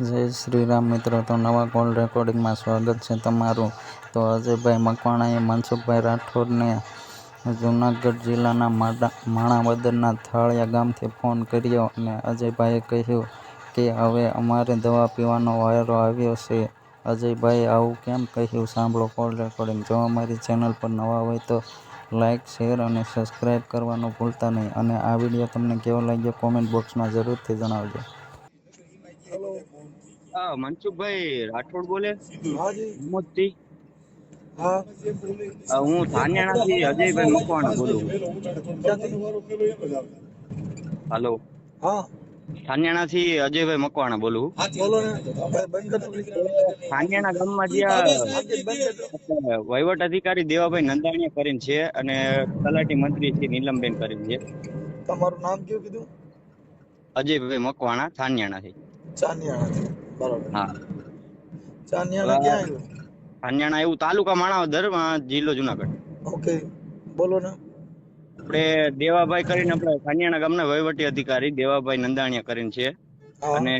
જય શ્રી રામ મિત્રો, તો નવા કોલ રેકોર્ડિંગમાં સ્વાગત છે તમારું. તો અજયભાઈ મકવાણાએ, મનસુખભાઈ રાઠોડને જૂનાગઢ જિલ્લાના માડા, માણાવદરના થાળિયા ગામથી ફોન કર્યો અને અજયભાઈએ કહ્યું કે, હવે અમારે દવા પીવાનો વાયરો આવ્યો છે. અજયભાઈએ આવું કેમ કહ્યું? સાંભળો કોલ રેકોર્ડિંગ. જો અમારી ચેનલ પર નવા હોય તો લાઇક શેર અને સબસ્ક્રાઈબ કરવાનું ભૂલતા નહીં. અને આ વીડિયો તમને કેવો લાગ્યો કોમેન્ટ બોક્સમાં જરૂરથી જણાવજો. હા મનસુખભાઈ રાઠોડ બોલે. મોતી હા. હું ધાન્યાણાથી અજયભાઈ મકવાણા બોલું. હાલો. હા. ધાન્યાણાથી અજયભાઈ મકવાણા બોલું. ધાન્યાણા ગામમાં જ્યાં. વહીવટ અધિકારી દેવાભાઈ નંદાણીયા કરીને છે અને તલાટી મંત્રી શ્રી નીલમબેન કરીને છે. તમારું નામ કયું કીધું? અજયભાઈ મકવાણા ધાન્યાણાથી ચાનિયાણા બરોબર. હા. ચાનિયાણા ક્યાં આવ્યું? ધાન્યાણા એવું તાલુકા માણાવદર જિલ્લો જુનાગઢ. ઓકે. બોલો ને. આપણે દેવાભાઈ કરીને આપણે ધાન્યાણા ગામના વહીવટી અધિકારી દેવાભાઈ નંદાણીયા કરીને છે. અને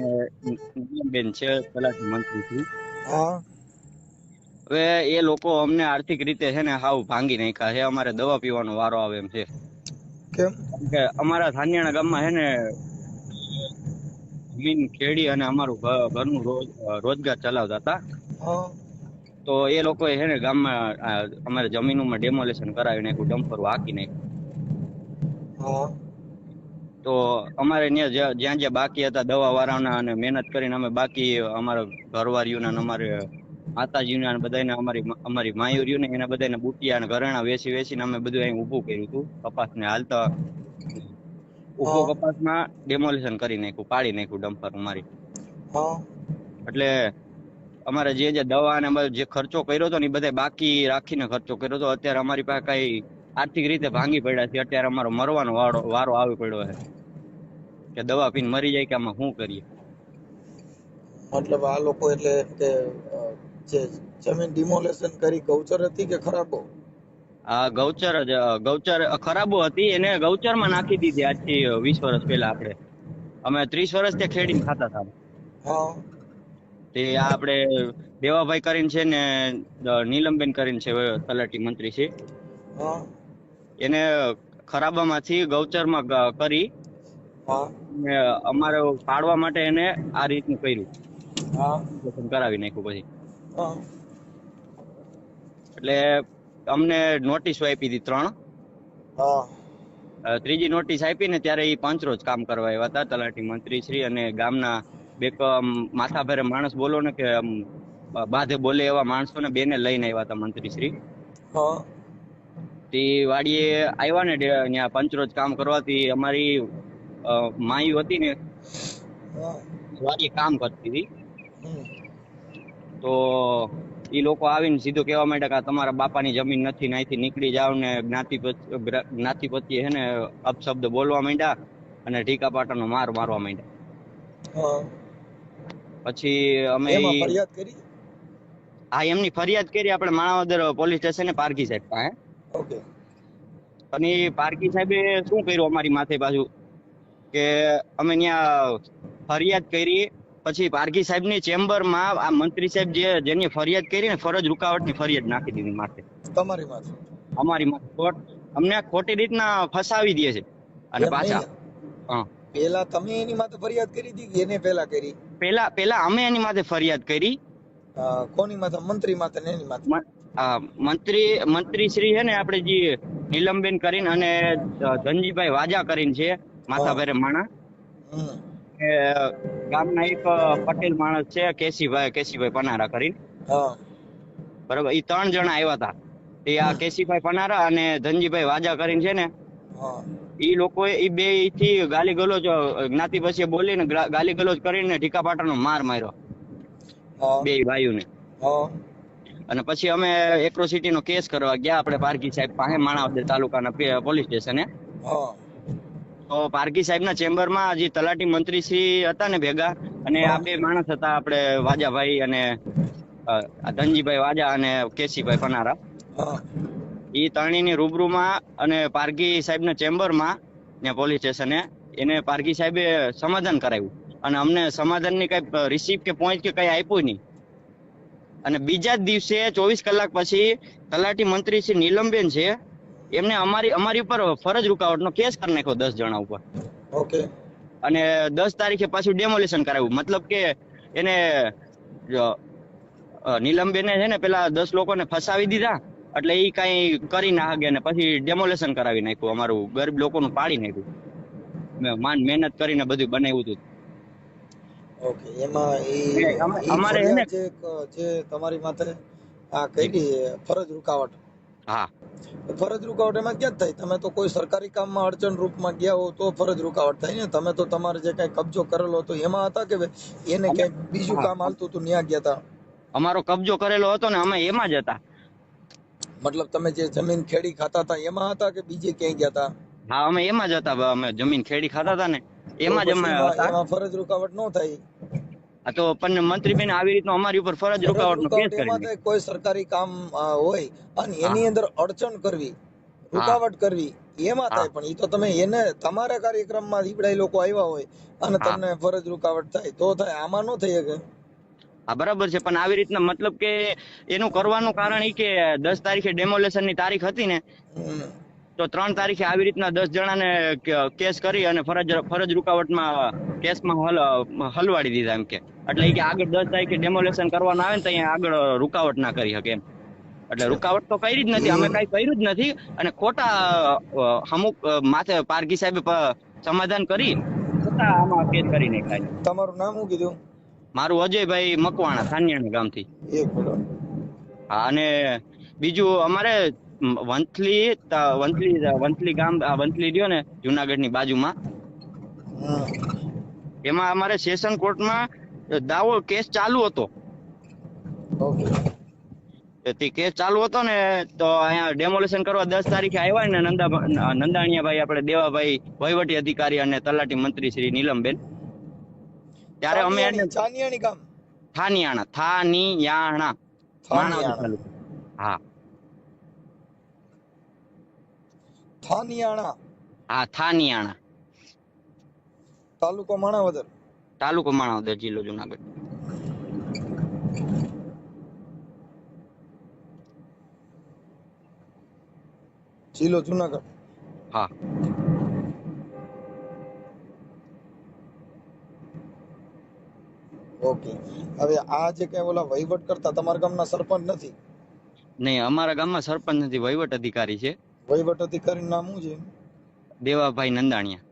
બેન છે તલાટી મંત્રી શ્રી હા. હવે એ લોકો અમને આર્થિક રીતે છે ને હાવ ભાંગી નાખ્યા છે. અમારે દવા પીવાનો વારો આવે એમ છે. કેમ? કે અમારા ધાન્યાણા ગામમાં છે ને જમીન ખેડી અને અમારું ઘરનું રોજગાર ચલાવતા હતા. તો એ લોકોએ છે ને ગામમાં અમારે જમીનોમાં ડેમોલેશન કરાવી નાખ્યું ડમ્પર હાકી નાખ્યું. તો અમારે ત્યાં જ્યાં જ્યાં જ્યાં બાકી હતા દવા વાળાના અને મહેનત કરીને અમે બાકી અમારા ઘરવાળીઓના અને અમારે માતાજીના અને બધાને અમારી અમારી માયુરીઓને એના બધાને બુટિયા અને ઘરેણા વેચી વેચીને અમે બધું અહીં ઊભું કર્યું હતું. કપાસને હાલતા હા. કપાસમાં ડેમોલિશન કરી નાખ્યું પાડી નાખ્યું ડમ્પર મારી એટલે અમારે જે જે દવા ને જે ખર્ચો કર્યો હતો ને એ બધા બાકી રાખીને ખર્ચો કર્યો હતો. અત્યારે અમારી પાસે કઈ આર્થિક રીતે ભાંગી પડ્યા છે. અત્યારે અમારો મરવાનો વારો વારો આવી પડ્યો છે. કે દવા પીને મરી જાય કે આમાં શું કરીએ? મતલબ આ લોકો એટલે કે જે જમીન ડિમોલેશન કરી ગૌચર હતી કે ખરાબો? ગૌચર જ ગૌચર ખરાબો હતી એને ગૌચરમાં નાખી દીધી આજથી વીસ વર્ષ પહેલા આપણે. અમે ત્રીસ વર્ષ ત્યાં ખેડીને ખાતા હતા. તે આપણે દેવાભાઈ કરીને છે ને નીલમબેન કરીને છે તલાટી મંત્રી છે. એને ખરાબામાંથી ગૌચરમાં કરી અમારે પાડવા માટે એને આ રીતનું કર્યું. કરાવી નાખ્યું પછી. એટલે અમને નોટિસ આપી હતી ત્રણ. ત્રીજી નોટિસ આપી ને ત્યારે એ પાંચરોજ કામ કરવા આવ્યા હતા. તલાટી મંત્રી શ્રી અને ગામના બે માથાભારે માણસ બોલો ને કે બાધે બોલે એવા માણસોને બેને લઈને આવ્યા હતા મંત્રી શ્રી. તે વાડીએ આવ્યા ને ત્યાં પંચરોજ કામ કરવાથી અમારી માયુ હતી ને વાડીએ કામ કરતી હતી. તો ઈ લોકો આવીને સીધું કહેવા માંડ્યા કે આ તમારા બાપાની જમીન નથી ને અહીંથી નીકળી જાવ ને જ્ઞાતિ પત- જ્ઞાતિ પ્રત્યે હે ને અપશબ્દ બોલવા માંડ્યા અને ઢીકા પાટાનો માર મારવા માંડ્યા. પછી અમે ફરિયાદ કરી? હા એમની ફરિયાદ કરી. આપણે માણાવદર પોલીસ સ્ટેશને પારકી સાહેબ પાસે. ઓકે. અને પારકી સાહેબે શું કર્યું અમારી માથે પાછું કે અમે ત્યાં ફરિયાદ કરી પછી પારકી સાહેબની ચેમ્બરમાં આ મંત્રી સાહેબ જે જેની ફરિયાદ કરી ને ફરજ રૂકાવટની ફરિયાદ નાખી દીધી માથે. તમારી માથે? અમારી માથે. ખોટ અમને ખોટી રીતના ફસાવી દે છે. અને પાછા હા. પેલા તમે એની માથે ફરિયાદ કરી હતી એને પેલા કરી? પેલા પેલા અમે એની માથે ફરિયાદ કરી. કોની માથે? મંત્રી માથે ને એની માથે? મંત્રી મંત્રી શ્રી છે ને આપણે જે નીલમબેન કરીને અને ધનજીભાઈ વાજા કરીને છે માથા ભેરે માણા ગામના એક પટેલ માણસ છે કેસીભાઈ કેસીભાઈ પનારા કરીને. બરાબર એ ત્રણ જણા આવ્યા હતા એ આ કેસીભાઈ પનારા અને ધનજીભાઈ વાજા કરીને છે ને એ લોકો એ બેથી ગાલી ગલોજ જ્ઞાતિ પછી બોલીને ગાલી ગલોજ કરીને ઢીકા પાટાનો માર માર્યો. બે ભાઈઓને. અને પછી અમે એક્રોસિટી નો કેસ કરવા ગયા આપણે પારકી સાહેબ પાસે માણાવદર તાલુકાના પોલીસ સ્ટેશને. તો પારકી સાહેબના ચેમ્બરમાં જે તલાટી મંત્રી શ્રી હતા ને ભેગા અને આ બે માણસ હતા આપણે વાજાભાઈ અને ધનજીભાઈ વાજા અને કેસીભાઈ પનારા ઈ ત્રણેયની રૂબરૂમાં અને પારકી સાહેબના ચેમ્બરમાં ને પોલીસ સ્ટેશને એને પારકી સાહેબે સમાધાન કરાવ્યું. અને અમને સમાધાનની કઈ રિસીપ કે પોઈન્ટ કે કઈ આપ્યું નહીં. અને બીજા જ દિવસે ચોવીસ કલાક પછી તલાટી મંત્રી શ્રી નીલમબેન છે એમને અમારી અમારી ઉપર ફરજ રૂકાવટનો કેસ કરી નાખ્યો દસ જણા ઉપર. ઓકે. અને દસ તારીખે પાછું ડેમોલેશન કરાવ્યું. મતલબ કે એને નીલમબેને છે ને પેલા દસ લોકોને ફસાવી દીધા એટલે એ કઈ કરી ના હગે ને પછી ડેમોલેશન કરાવી નાખ્યું અમારું. ગરીબ લોકોનું પાડી નાખ્યું. મેં માન મહેનત કરીને બધું બનાવ્યું હતું. ઓકે એમાં એ અમારે છે ને- જે તમારી માથે આ કઈ ફરજ રૂકાવટ? હા. ફરજ રૂકાવટ એમાં ક્યાં થાય? તમે તો કોઈ સરકારી કામમાં અડચણ રૂપમાં ગયા હો તો ફરજ રૂકાવટ થાય ને. તમે તો તમારે જે કઈ કબજો કરેલો હતો એમાં હતા કે એને ક્યાંક બીજું કામ હાલતું હતું ન્યા ગયા હતા અમારો કબજો કરેલો હતો ને અમે એમાં જ હતા. મતલબ તમે જે જમીન ખેડી ખાતા હતા એમાં હતા કે બીજે ક્યાંય ગયા હતા હા અમે એમાં જ હતા અમે જમીન ખેડી ખાતા હતા ને. એમાં જ અમે એમાં- હતા. એમાં ફરજ રૂકાવટ ન થાય તો પણ મંત્રીબેન આવી રીતનો અમારી ઉપર ફરજ રૂકાવટનો કેસ કરી કોઈ સરકારી કામ હોય અને એની અંદર અડચણ કરવી રૂકાવટ કરવી એમાં થાય પણ એ તો તમે એને તમારા કાર્યક્રમમાં ઈવડાઈ લોકો આવ્યા હોય અને. તમને ફરજ રૂકાવટ થાય તો થાય આમાં ન થઈ શકે. હા બરાબર છે પણ આવી રીતના મતલબ કે એનું કરવાનું કારણ એ કે દસ તારીખે ડેમોલેશનની તારીખ હતી ને. તો ત્રણ તારીખે આવી રીતના દસ જણાને કેસ કરી અને ફરજ ફરજ રૂકાવટમાં કેસમાં હલ હલવાડી દીધા એમ કે. એટલે કે આગળ દસ તારીખે ડેમોલેશન કરવાનું આવે ને તો અહીંયા આગળ રૂકાવટ ના કરી શકે એમ. એટલે રૂકાવટ તો કરી જ નથી અમે કઈ કર્યું જ નથી અને ખોટા અમુક માથે પારકી સાહેબે સમાધાન કરી ખોટા આમાં કેસ કરી નાખ્યા. તમારું નામ શું કીધું? મારું અજયભાઈ મકવાણા સાનિયાણા ગામથી. હા, અને બીજું અમારે વંથલી વંથલી વંથલી ગામ વંથલી રહ્યો ને જુનાગઢની બાજુમાં એમાં અમારે સેશન કોર્ટમાં દાવો કેસ ચાલુ હતો. તે કેસ ચાલુ હતો ને તો અહીંયા ડેમોલેશન કરવા દસ તારીખે આવ્યા ને નંદા નંદાણીયાભાઈ આપણે દેવાભાઈ વહીવટી અધિકારી અને તલાટી મંત્રી શ્રી નીલમબેન. ત્યારે અમે થાનિયાણા થાનિયાણા. થાનિયાણા તાલુકો. હા થાનિયાણા. હા થાનિયાણા. તાલુકો માણાવદર. તાલુકો માણાવદર જિલ્લો જુનાગઢ. જિલ્લો જુનાગઢ. હા. ઓકે. હવે આ જે કઈ ઓલા વહીવટ કરતા તમારા ગામના સરપંચ નથી? નહીં અમારા ગામમાં સરપંચ નથી વહીવટ અધિકારી છે. વહીવટ અધિકારી નામ શું છે? દેવાભાઈ નંદાણીયા.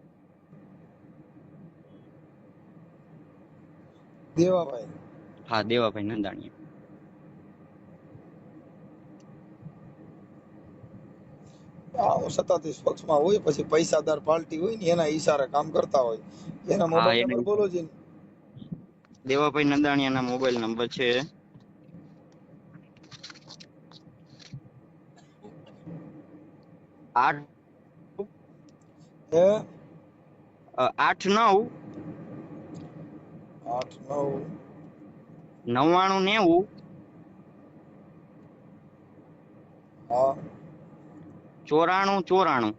દેવાભાઈ. હા દેવાભાઈ નંદાણીયા. આ સત્તાધીશ પક્ષમાં હોય પછી પૈસાદાર પાર્ટી હોય ને એના ઈશારે કામ કરતા હોય. એના મોબાઈલ નંબર બોલો છે દેવાભાઈ નંદાણીયાના મોબાઈલ નંબર છે. આઠ આઠ નવ આઠ નવ. નવ્વાણું નેવું હા. ચોરાણું ચોરાણું.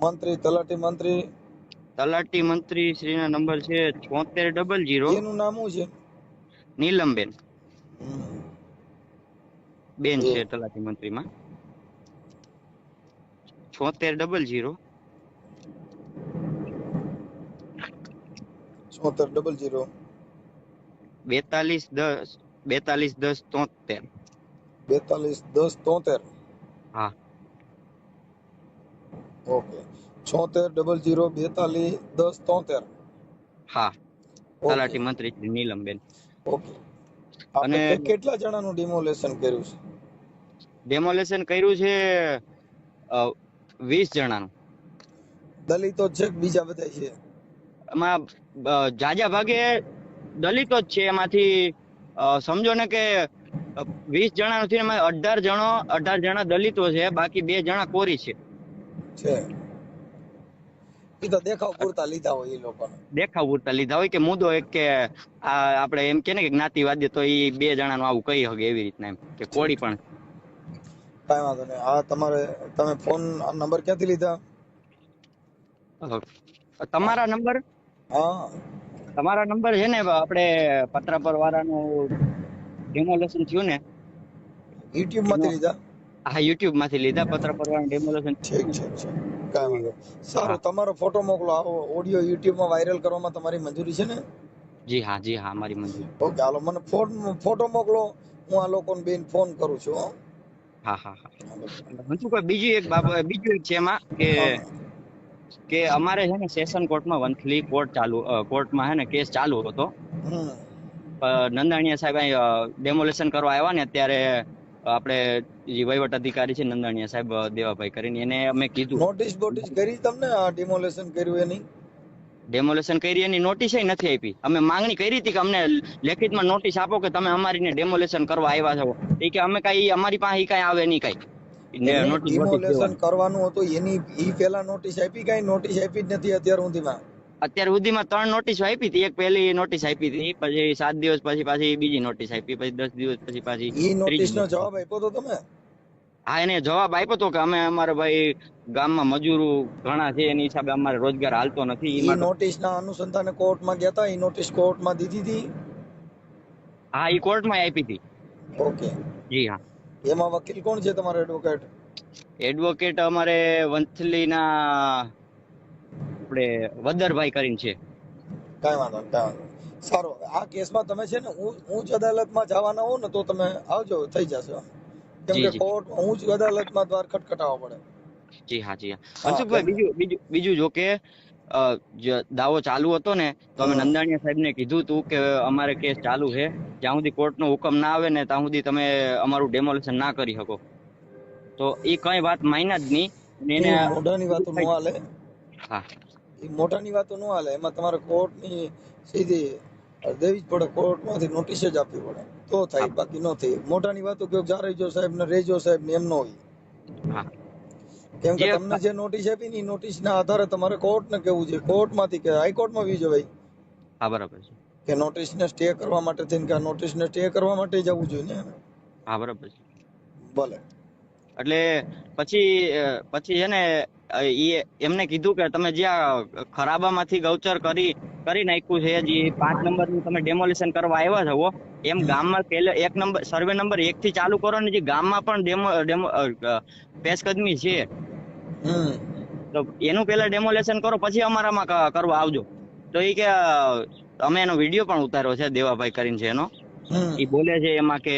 મંત્રી તલાટી મંત્રી. તલાટી મંત્રી શ્રીના નંબર છે છોતેર ડબલ જીરો. એનું નામ શું છે? નીલમબેન. હમ. બેન છે તલાટી મંત્રીમાં. છોતેર ડબલ જીરો. છોતેર ડબલ જીરો. બેતાલીસ દસ બેતાલીસ દસ તોતેર. બેતાલીસ દસ તોતેર. હા. ઓકે. છોતેર ડબલ જીરો બેતાલીસ દસ તોતેર. હા. તલાટી મંત્રી શ્રી નીલમબેન. ઓકે. અને- કેટલા જણાનું ડિમોલેશન કર્યું છે? ડેમોલેશન કર્યું છે વીસ જણાનું. દલિતો છે બીજા બધા છે? એમાં જાજા ભાગે દલિતો જ છે એમાંથી. સમજો ને કે વીસ જણા નથી એમાં અઢાર જણો અઢાર જણા દલિતો છે બાકી બે જણા કોરી છે. છે. એ તો દેખાવ પૂરતા લીધા હોય એ લોકો દેખાવ પૂરતા લીધા હોય કે મુદ્દો એક કે આ આપણે એમ કે ને કે જ્ઞાતિવાદી તો એ બે જણાનું આવું કહી શકે એવી રીતના એમ. કે કોળી પણ કાંઈ વાંધો નહીં. આ તમારે તમે ફોન નંબર ક્યાંથી લીધા? તમારા નંબર? હા. તમારા નંબર છે ને આપણે પત્રાપર વાળાનું ડેમોલેશન થયું ને? યુટ્યુબમાંથી લીધા? હા યુટ્યુબમાંથી લીધા પત્રાપર વાળાનું ડેમોલેશન ઠીક છે કાંઈ વાંધો. સારું તમારો ફોટો મોકલો. આવો ઓડિયો યુટ્યુબમાં વાયરલ કરવામાં તમારી મંજૂરી છે ને? જી હા જી હા મારી મંજૂરી. ઓકે હાલો મને ફોન ફોટો મોકલો. હું આ લોકોને બેન ફોન કરું છું હો. હા હા. બીજી એક બાબત બીજું એક છે એમાં કે કે અમારે છે ને સેશન કોર્ટમાં વંથલી કોર્ટ ચાલુ કોર્ટમાં છે ને કેસ ચાલુ હતો. નંદાણીયા સાહેબ અહીં ડેમોલેશન કરવા આવ્યા ને ત્યારે આપણે જે વહીવટ અધિકારી છે નંદાણીયા સાહેબ દેવાભાઈ કરીને એને અમે કીધું. નોટિસ બોટિસ કરી તમને આ ડિમોલેશન કર્યું એની? ડેમોલેશન કરી એની નોટિસ નથી આપી. અમે માંગણી કરી હતી કે અમને લેખિતમાં નોટિસ આપો કે તમે અમારીને ડેમોલેશન કરવા આવ્યા છો. એ કે અમે કઈ અમારી પાસે કઈ આવે નહીં કઈ. ડેમોલેશન કરવાનું હતું. એની ઈ પેલા નોટિસ આપી કઈ? નોટિસ આપી જ નથી અત્યાર સુધીમાં? અત્યાર સુધીમાં ત્રણ નોટિસ આપી હતી. એક પહેલી નોટિસ આપી હતી. પછી સાત દિવસ પછી પાછી બીજી નોટિસ આપી. પછી દસ દિવસ પછી પાછી ઈ નોટિસ નો જવાબ આપ્યો તો તમે? હા એને જવાબ આપ્યો હતો કે અમે અમારે ભાઈ ગામમાં મજૂરો ઘણા છે એની હિસાબે અમારે રોજગાર હાલતો નથી એ નોટિસના અનુસંધાને કોર્ટમાં ગયા હતા એ નોટિસ કોર્ટમાં દીધી હતી હા એ કોર્ટમાં આપી હતી. ઓકે. જી હા. એમાં વકીલ કોણ છે તમારો એડવોકેટ એડવોકેટ અમારે વંથલીના આપણે વદરભાઈ કરીને છે. કાંઈ વાંધો નહીં, કાંઈ વાંધો સારું આ કેસમાં તમે છે ને ઉચ્ચ અદાલતમાં જવાના હો ને તો તમે આવજો થઈ જશે. કેમ કે જી. કોર્ટ ઉચ્ચ અદાલતમાં દ્વાર ખટખટાવવા પડે. જી હા જી હા. હા, મનસુખભાઈ બીજું બીજું બીજું જો કે દાવો ચાલુ હતો ને તો અમે. નંદાણીયા સાહેબને કીધું હતું કે અમારે કેસ ચાલુ છે. જ્યાં સુધી કોર્ટનો હુકમ ના આવે ને ત્યાં સુધી તમે અમારું ડેમોલેશન ના કરી શકો. તો એ કઈ વાત માન્યા જ નહીં. એને મોઢાની વાતો ન હાલે. હા. મોઢાની વાતો ન હાલે. એમાં તમારે કોર્ટની સીધી દેવી જ પડે કોર્ટમાંથી નોટિસ જ આપવી પડે. તો થાય બાકી ન થાય. મોઢાની વાતો કયો જા રહેજો સાહેબ ને રહેજો સાહેબ ને એમ ન હોય. કેમ કે તમને જે નોટિસ આપી ની નોટિસ ના આધારે તમારે કોર્ટ ને કેવું છે? કોર્ટમાંથી કે હાઈકોર્ટમાં વી જવાય? હા બરાબર છે. કે નોટિસ ને સ્ટે કરવા માટે થઈને કે નોટિસ ને સ્ટે કરવા માટે જવું જોઈએ ને હા બરાબર છે. ભલે. એટલે પછી પછી છે ને એમને કીધું કે તમે જ્યાં ખરાબામાંથી ગૌચર કરી કરી નાખ્યું છે જે પાંચ નંબરનું તમે ડેમોલિશન કરવા આવ્યા છો એમ ગામમાં પહેલે એક નંબર સર્વે નંબર એક થી ચાલુ કરો ને જે ગામમાં પણ ડેમો ડેમો પેશકદમી છે. તો એનું પેલા ડેમોલેશન કરો પછી અમારામાં કરવા આવજો. તો એ કે અમે એનો વીડિયો પણ ઉતાર્યો છે દેવાભાઈ કરીને છે એનો. એ બોલે છે એમાં કે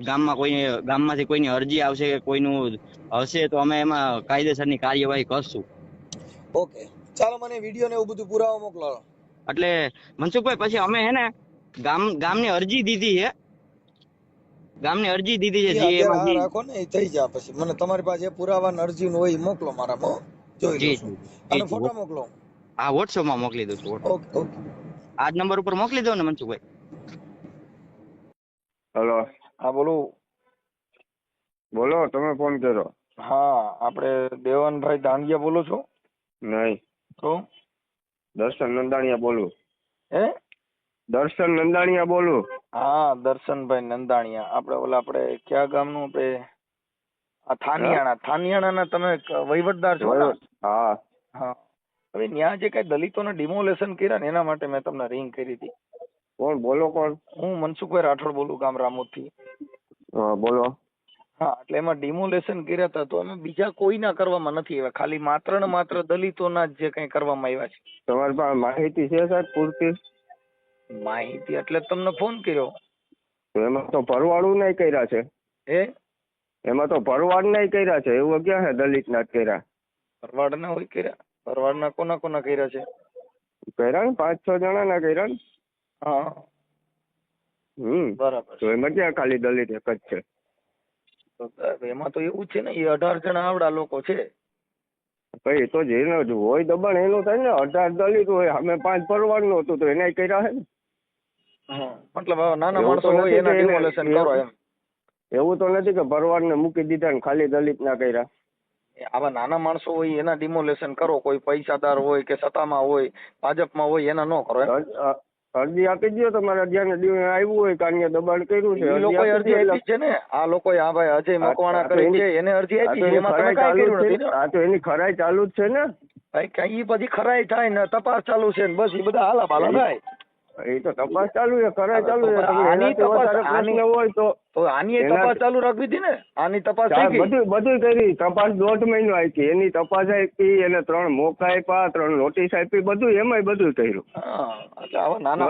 ગામમાં કોઈ ગામમાંથી કોઈની અરજી આવશે કે કોઈનું હશે તો અમે એમાં કાયદેસરની કાર્યવાહી કરશું. ઓકે. ચાલો મને વીડિયો ને એવું બધું પુરાવા મોકલાવો એટલે મનસુખભાઈ પછી અમે હે ને ગામ ગામની અરજી દીધી છે ગામની અરજી દીધી છે જે એમાં રાખો ને એ થઈ જાય પછી. મને તમારી પાસે પુરાવા ને અરજી નું હોય એ મોકલો મારામાં. જોઈ લઉં અને ફોટો મોકલો. હા WhatsApp માં મોકલી દઉં છું ઓકે ઓકે. આ નંબર ઉપર મોકલી દો ને મનસુખભાઈ. હલો. હા બોલો. બોલો તમે ફોન કર્યો. હા આપણે દેવાનભાઈ દાંડિયા બોલો છો? નહીં. તો? દર્શન નંદાણીયા બોલું. હે? દર્શન નંદાણીયા બોલું. હા દર્શનભાઈ નંદાણીયા. આપણે ઓલા આપણે કયા ગામનું આપણે? આ થાનિયાણા. થાનિયાણાના તમે વહીવટદાર છો હા. હા. હવે ત્યાં જે કઈ દલિતોને ડિમોલેશન કર્યા ને એના માટે મેં તમને રિંગ કરી હતી. કોણ? બોલો કોણ? હું મનસુખભાઈ રાઠોડ બોલું ગામ રામોદથી. હા બોલો. હા એટલે એમાં ડિમોલેશન કર્યા હતા તો અમે બીજા કોઈના કરવામાં નથી આવ્યા. ખાલી માત્ર ને માત્ર દલિતોના જ જે કઈ કરવામાં આવ્યા છે. તમારી પાસે માહિતી છે સાહેબ પૂરતી? માહિતી એટલે તમને ફોન કર્યો. તો એમાં તો ભરવાડું નહીં કર્યા છે. એ એમાં તો ભરવાડ નહીં કર્યા છે. એવું ક્યાં છે દલિત ના કર્યા? ભરવાડના હોય કર્યા? ભરવાડના કોના કોના કર્યા છે? કર્યા ને પાંચ છ જણાના કર્યા ને? હા. હમ. બરાબર તો એમાં ક્યાં ખાલી દલિત એક જ છે? એમાં તો એવું છે ને એ અઢાર જણા આવડા લોકો છે. ભાઈ તો જેનો જ હોય દબાણ એનું થાય ને અઢાર દલિત હોય અમે પાંચ ભરવાડનું હતું તો એને કર્યા હે ને. મતલબ નાના માણસો હોય એના ડિમોલેશન કરો એમ. એવું તો નથી કે ભરવાડને મૂકી દીધા ને ખાલી દલિતના કર્યા. એ આવા નાના માણસો હોય એના ડિમોલેશન કરો કોઈ પૈસાદાર હોય કે સત્તામાં હોય ભાજપમાં હોય એના ન કરો અરજી આપી દો તમારે દી- આવ્યું હોય કે આને દબાણ કર્યું છે લોકો અરજી આપી છે ને? આ લોકો આ ભાઈ અજય મકવાણા કરી છે એને અરજી આપી છે એમાં તમે ખરાઈ કર્યું નથી આ તો એની ખરાઈ ચાલુ જ છે ને? ભાઈ કઈ પછી ખરાઈ થાય ને તપાસ ચાલુ છે ને બસ એ બધા હાલા બાલા થાય એ તો તપાસ ચાલુ છે ખરાઈ ચાલુ છે તમને આની એનાથી તપાસ- વધારે પ્રશ્ન હોય તો તો આની તપાસ ચાલુ રાખવી હતી ને? આની તપાસ થઈ ગઈ? બધું બધું કરી. તપાસ દોઢ મહિનો આપી. એની તપાસ આપી એને ત્રણ મોકા આપ્યા ત્રણ નોટિસ આપી બધું એમાંય બધું કર્યું. એટલે નાના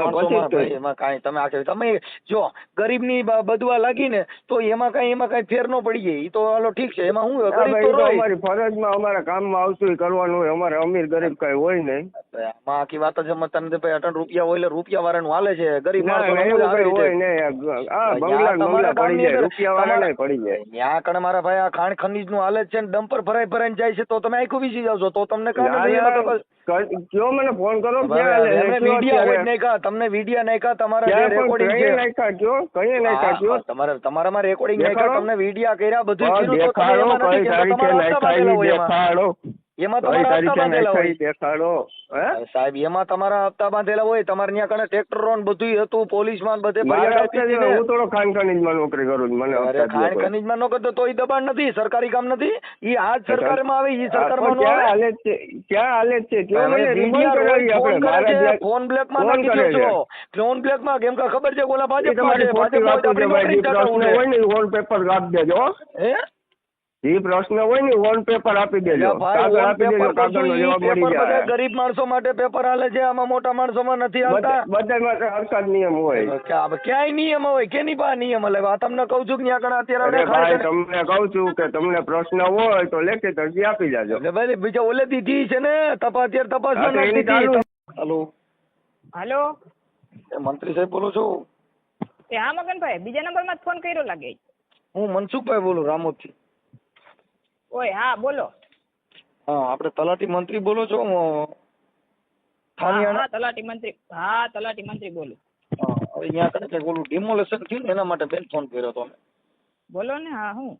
એમાં કાંઈ તમે આખે તમે જો ગરીબની બદવા લાગી ને તો એમાં કાંઈ એમાં કાંઈ ફેર ન પડી જાય. એ તો હાલો ઠીક છે. એમાં હું ગરીબ તો અમારી ફરજમાં અમારા કામમાં આવતું કરવાનું હોય. અમારે અમીર ગરીબ કઈ હોય નહીં. આમાં આખી વાત જ સમજતા નથી ભાઈ અટન રૂપિયા હોય એટલે રૂપિયા વાળાનું હાલે છે. ગરીબ ના ના? હોય નહીં. આ બંગલા પડી જાય રૂપિયા વાળા પડી જાય ત્યાં કણે મારા ભાઈ આ ખાણ ખનીજનું હાલે છે ને ડમ્પર ભરાઈ ભરાઈને જાય છે તો તમે આખું વીસી જાવ છો તો તમને કયો મને ફોન કરો વિડિયા? તમને વિડિયા નહીં કાં? તમારા રેકોર્ડિંગ કઈ નાખ્યા કયો કઈ નાખ્યા કયો હા, તમારે તમારામાં રેકોર્ડિંગ નહીં દેખાડો. તમને વિડિયા કર્યા બધું દેખાડો કઈ તારીખે તમારા એમાં. દેખાડો એમાં કઈ તમારા હપ્તા તારીખે બાંધેલા હોય. નાખાઈ દેખાડો હે? અરે સાહેબ એમાં તમારા હપ્તા બાંધેલા હોય તમારે ત્યાં કણે ટ્રેક્ટરો ને બધું હતું પોલીસમાં ને બધે મારે ફરિયાદ હપ્તે આપી જ હતી ને. હું થોડો ખાન ખનીજમાં નોકરી કરું છું મને અરે હપ્તા જ ખાણ દેખાડો. ખનીજમાં ન કરતો તો ઈ દબાણ નથી સરકારી કામ નથી. ઈ આ જ સરકારમાં આવે ઈ હા, સરકારમાં તો ન ક્યાં આવે. હાલે જ છે ક્યાં હાલે જ છે કયો મને હવે રિબોન મીડિયા કરાવી રોજ આપણે ફોન કરે મારા છે જે- ફોન બ્લેકમાં ફોન નાખી કરે દો છે. છો. ફોન બ્લેકમાં કેમ કે ખબર છે કે ઓલા એ ભાજપમાં તમારી છે ખોટી ભાજપમાં વાતો છે આપણી ભાઈ નોકરી જે પ્રશ્ન કાઢવું હોય ને વોલ પેપર આપી દેજો હો. જે પ્રશ્ન હોય ને ઓન પેપર આપી દેજો. કાગળ આપી દેજો કાગળનો જવાબ મળી જાય. ગરીબ માણસો માટે પેપર હાલે છે આમાં મોટા માણસોમાં નથી આવતા બધા માટે હરકત નિયમ હોય. ક્યાંય નિયમ હોય કેની પા નિયમ હલે? આ તમને કહું છું કે ત્યાં કણ અત્યારે ભાઈ તમને કહું છું કે તમને પ્રશ્ન હોય તો લેખિત અરજી આપી જાજો. એટલે ભાઈ બીજા ઓલે દીધી છે ને તપાસ અત્યારે તપાસ નથી હેલો. એ મંત્રી સાહેબ બોલું છું. એ હા મગનભાઈ બીજા નંબરમાં માં ફોન કર્યો લાગે. હું મનસુખભાઈ બોલું રામોદથી. ઓય હા બોલો. હા આપણે તલાટી મંત્રી બોલો છો હા તલાટી મંત્રી હા તલાટી મંત્રી બોલું. હવે અહીંયા કને કંઈક ઓલું ડિમોલેશન થયું ને એના માટે બેન ફોન કર્યો તો બોલો ને હા હું?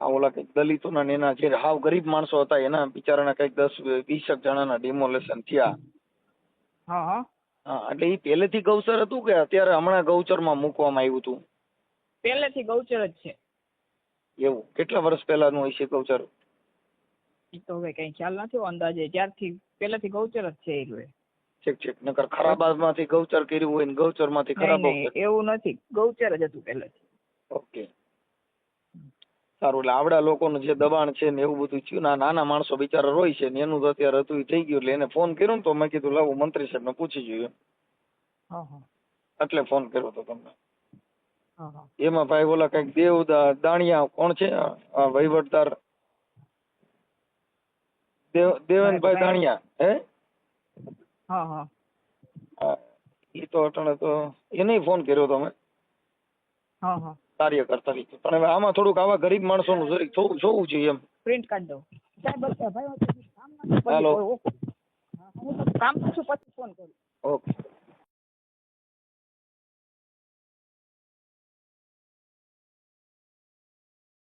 આ ઓલા કંઈક દલિતો ને એના જે હાવ ગરીબ માણસો હતા એના બિચારાના કંઈક દસ વીસેક જણાના ડિમોલેશન થયા. હા હા. હા એટલે એ પહેલેથી ગૌચર હતું કે અત્યારે હમણાં ગૌચરમાં મૂકવામાં આવ્યું હતું? પહેલેથી ગૌચર જ છે. એવું. કેટલા વર્ષ પહેલાનું હોય છે ગૌચર ઈ તો હવે કઈ ખ્યાલ નથી અંદાજે ત્યારથી પહેલાથી ગૌચર જ છે એ રહ્યું. ઠીક ઠીક. નકર ખરાબાદમાંથી ગૌચર કર્યું હોય ને ગૌચરમાંથી ખરાબ એવું નથી. ગૌચર જ હતું પહેલાથી. ઓકે. સારું એટલે આવડા લોકોનું જે દબાણ છે ને એવું બધું થયું ને નાના માણસો બિચારા રોય છે ને એનું તો અત્યારે હતું થઈ ગયું એટલે એને ફોન કર્યો ને તો મેં કીધું લાવું મંત્રી સાહેબને પૂછી જોઈએ. હા. એટલે ફોન કર્યો તો તમને. એમાં ભાઈ ઓલા કંઈક દેવ દાણિયા કોણ છે? વહીવટદાર દેવ દેવનભાઈ દાણિયા હે? હા હા. હા, તો અટાણે તો એને ફોન કર્યો તમે હા હા. કાર્યકર્તા તરીકે પણ હવે આમાં થોડુંક આવા ગરીબ માણસોનું જરીક થોડું જોવું જોઈએ એમ. પ્રિન્ટ કાઢ દો સાહેબ ભાઈ હાલો. કામ છું પછી ફોન કરું. ઓકે.